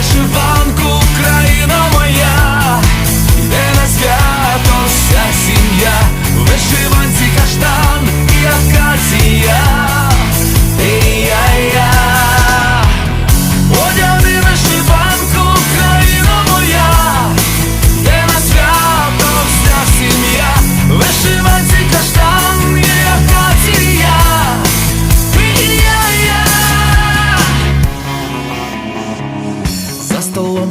вишиванку, Україна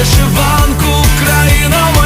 вишиванку Україна.